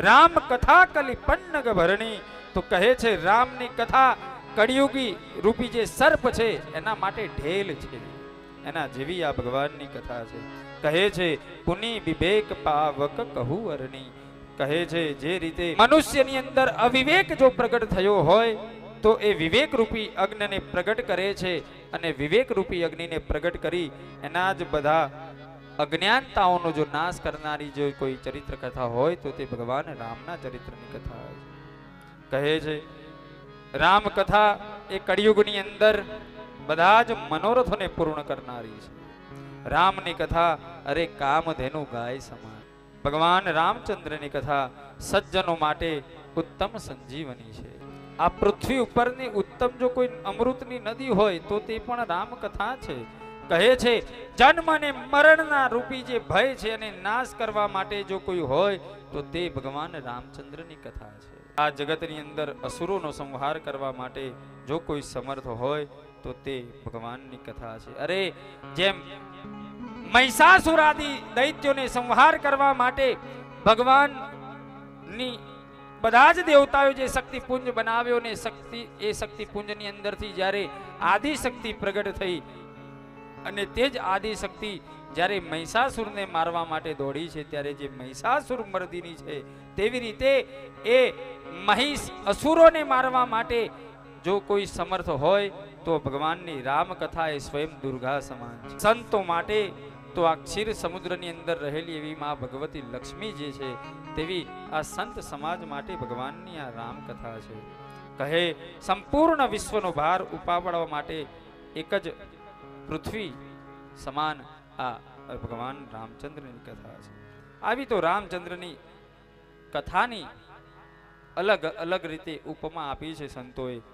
રામ કથા કલી પન્નગ ભરણી. તો કહે છે, રામની કથા કળિયુગી રૂપી જે સર્પ છે, એના માટે ઢેલ છે. એના જેવી આ ભગવાનની કથા છે. કહે છે, પુની વિવેક પાવક કહુ અરણી. કહે છે, જે રીતે મનુષ્યની અંદર અવિવેક જો પ્રગટ થયો હોય, તો એ વિવેક રૂપી અગ્નિને પ્રગટ કરે છે. અને વિવેક રૂપી અગ્નિને પ્રગટ કરી, એના જ બધા અજ્ઞાનતાઓનો જો નાશ કરનારી જો કોઈ ચરિત્ર કથા હોય, તો તે ભગવાન રામના ચરિત્રની કથા છે. કહે છે રામ કથા એ કળિયુગની અંદર બધા જ મનોરથોને પૂર્ણ કરનારી છે. રામની કથા અરે કામધેનુ ગાય સમાન. ભગવાન રામચંદ્રની કથા સજ્જનો માટે ઉત્તમ સંજીવની છે. આ પૃથ્વી ઉપરની ઉત્તમ જો કોઈ અમૃતની નદી હોય, તો તે પણ રામકથા છે. કહે છે, જન્મ અને મરણના રૂપી જે ભય છે અને નાશ કરવા માટે જો કોઈ હોય, તો તે ભગવાન રામચંદ્રની કથા છે. આ જગતની અંદર અસુરોનો સંહાર કરવા માટે જો કોઈ સમર્થ હોય, તો તે ભગવાનની કથા છે. અરે, જેમ મહિષાસુરાદી દૈત્યોને સંહાર કરવા માટે ભગવાનની બધા જ દેવતાઓ જે શક્તિપુંજ બનાવ્યો ને શક્તિ, એ શક્તિપુંજની અંદરથી જ્યારે આદિ શક્તિ પ્રગટ થઈ અને તે જ આદિશક્તિ જ્યારે મહિષાસુરને મારવા માટે દોડી છે, ત્યારે જે મહિષાસુર મર્દિની છે, તેવી રીતે એ મહિષ અસુરોને મારવા માટે જો કોઈ સમર્થ હોય, તો ભગવાનની રામકથા એ સ્વયં દુર્ગા સમાન છે. સંતો માટે તો આ ક્ષીર સમુદ્રની અંદર રહેલી એવી મા ભગવતી લક્ષ્મી જે છે, તેવી આ સંત સમાજ માટે ભગવાનની આ રામકથા છે. કહે, સંપૂર્ણ વિશ્વનો ભાર ઉપાડવા માટે એક જ પૃથ્વી સમાન આ ભગવાન રામચંદ્રની કથા છે. આવી તો રામચંદ્રની કથાની અલગ અલગ રીતે ઉપમા આપી છે સંતોએ.